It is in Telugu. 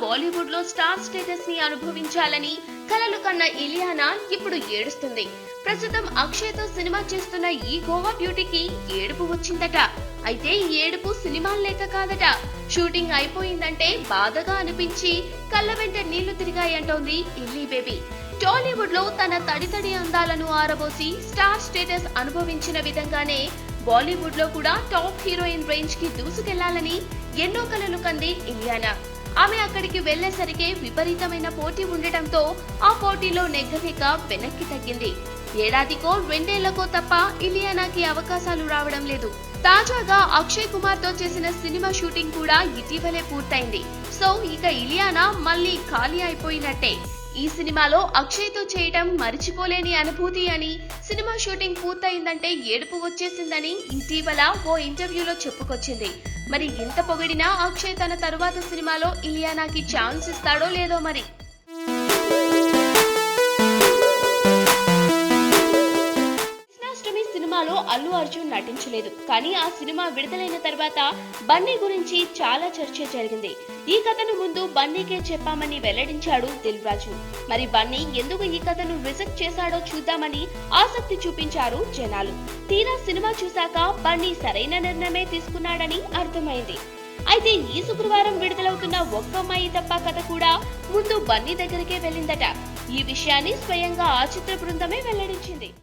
బాలీవుడ్లో స్టార్ స్టేటస్ని అనుభవించాలని కలలు కన్న ఇలియానా ఇప్పుడు ఏడుస్తుంది. ప్రస్తుతం అక్షయ్తో సినిమా చేస్తున్న ఈ గోవా బ్యూటీకి ఏడుపు వచ్చిందట. అయితే ఈ ఏడుపు సినిమాలు లేక కాదట. షూటింగ్ అయిపోయిందంటే బాధగా అనిపించి కళ్ళ వెంట నీళ్ళు తిరిగాయంటోంది ఇల్లీ బేబీ. టాలీవుడ్లో తన తడితడి అందాలను ఆరబోసి స్టార్ స్టేటస్ అనుభవించిన విధంగానే బాలీవుడ్లో కూడా టాప్ హీరోయిన్ రేంజ్కి దూసుకెళ్ళాలని ఎన్నో కలలు కంది ఇలియానా ఆమె అక్కడికి వెళ్ళేసరికి విపరీతమైన పోటీ ఉండటంతో ఆ పోటీలో నెగ్గలేక వెనక్కి తగ్గింది. ఏడాదికో రెండేళ్ళకో తప్ప ఇలియానాకి అవకాశాలు రావడం లేదు. తాజాగా అక్షయ్ కుమార్తో చేసిన సినిమా షూటింగ్ కూడా ఇటీవలే పూర్తయింది. సో ఇక ఇలియానా మళ్ళీ ఖాళీ అయిపోయినట్టే. ఈ సినిమాలో అక్షయ్తో చేయటం మరిచిపోలేని అనుభూతి అని సినిమా షూటింగ్ పూర్తయిందంటే ఏడుపు వచ్చేసిందని ఇటీవల ఓ ఇంటర్వ్యూలో చెప్పుకొచ్చింది. మరి ఇంత పొగిడినా అక్షయ్ తన తరువాత సినిమాలో ఇలియానాకి ఛాన్స్ ఇస్తాడో లేదో మరి? సినిమాలో అల్లు అర్జున్ నటించలేదు. కానీ ఆ సినిమా విడుదలైన తర్వాత బన్నీ గురించి చాలా చర్చ జరిగింది. ఈ కథను ముందు బన్నీకే చెప్పామని వెల్లడించాడు దిల్ రాజు మరి బన్నీ ఎందుకు ఈ కథను రిజెక్ట్ చేశాడో చూద్దామని ఆసక్తి చూపించారు జనాలు. తీరా సినిమా చూశాక బన్నీ సరైన నిర్ణయమే తీసుకున్నాడని అర్థమైంది. అయితే ఈ శుక్రవారం విడుదలవుతున్న ఒక్క అమ్మాయి తప్ప కథ కూడా ముందు బన్నీ దగ్గరికే వెళ్ళిందట. ఈ విషయాన్ని స్వయంగా ఆ చిత్ర బృందమే వెల్లడించింది.